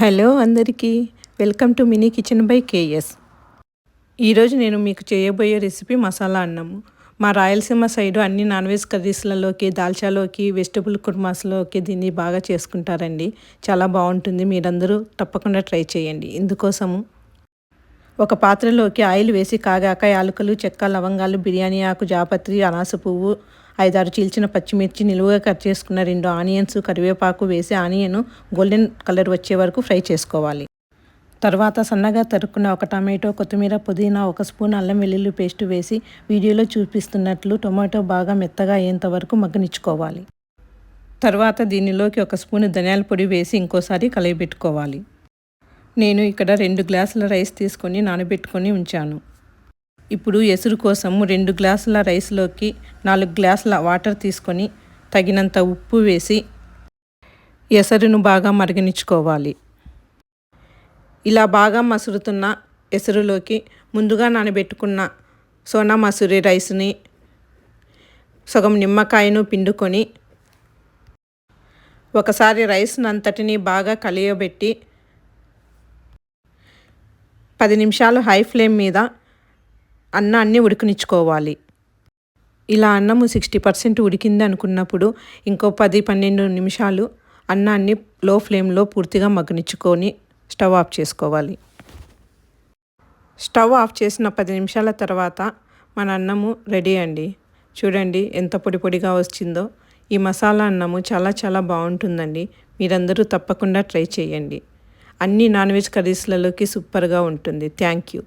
Hello అందరికీ welcome to mini kitchen by KS. ఈరోజు నేను మీకు చేయబోయే రెసిపీ మసాలా అన్నము. మా రాయలసీమ సైడ్ అన్ని నాన్ వెజ్ కర్రీస్లలోకి దాల్చాలోకి వెజిటబుల్ కుర్మాస్లోకి దీన్ని బాగా చేసుకుంటారండి. చాలా బాగుంటుంది. మీరందరూ తప్పకుండా ట్రై చేయండి. ఇందుకోసము ఒక పాత్రలోకి ఆయిల్ వేసి కాగాక యాలకులు చెక్క లవంగాలు బిర్యానీ ఆకు జాపత్రి అనాస పువ్వు ఐదారు చీల్చిన పచ్చిమిర్చి నిలువుగా కట్ చేసుకున్న రెండు ఆనియన్స్ కరివేపాకు వేసి ఆనియన్ గోల్డెన్ కలర్ వచ్చే వరకు ఫ్రై చేసుకోవాలి. తర్వాత సన్నగా తరుక్కున్న ఒక టమాటో కొత్తిమీర పుదీనా ఒక స్పూన్ అల్లం వెల్లుల్లి పేస్ట్ వేసి వీడియోలో చూపిస్తున్నట్లు టొమాటో బాగా మెత్తగా అయ్యేంత వరకు మగ్గనిచ్చుకోవాలి. తర్వాత దీనిలోకి ఒక స్పూన్ ధనియాల పొడి వేసి ఇంకోసారి కలయబెట్టుకోవాలి. నేను ఇక్కడ రెండు గ్లాసుల రైస్ తీసుకొని నానబెట్టుకొని ఉంచాను. ఇప్పుడు ఎసురు కోసం రెండు గ్లాసుల రైస్లోకి నాలుగు గ్లాసుల వాటర్ తీసుకొని తగినంత ఉప్పు వేసి ఎసరును బాగా మరిగనిచ్చుకోవాలి. ఇలా బాగా మసురుతున్న ఎసరులోకి ముందుగా నానబెట్టుకున్న సోనా మసూరి రైస్ని సగం నిమ్మకాయను పిండుకొని ఒకసారి రైస్నంతటిని బాగా కలియబెట్టి పది నిమిషాలు హై ఫ్లేమ్ మీద అన్నాన్ని ఉడికనిచ్చుకోవాలి. ఇలా అన్నము సిక్స్టీ పర్సెంట్ ఉడికింది అనుకున్నప్పుడు ఇంకో పది పన్నెండు నిమిషాలు అన్నాన్ని లో ఫ్లేమ్లో పూర్తిగా మగ్గనిచ్చుకొని స్టవ్ ఆఫ్ చేసుకోవాలి. స్టవ్ ఆఫ్ చేసిన పది నిమిషాల తర్వాత మన అన్నము రెడీ అండి. చూడండి ఎంత పొడి పొడిగా వచ్చిందో. ఈ మసాలా అన్నము చాలా చాలా బాగుంటుందండి. మీరందరూ తప్పకుండా ట్రై చేయండి. అన్ని నాన్ వెజ్ కర్రీస్లలోకి సూపర్గా ఉంటుంది. Thank you.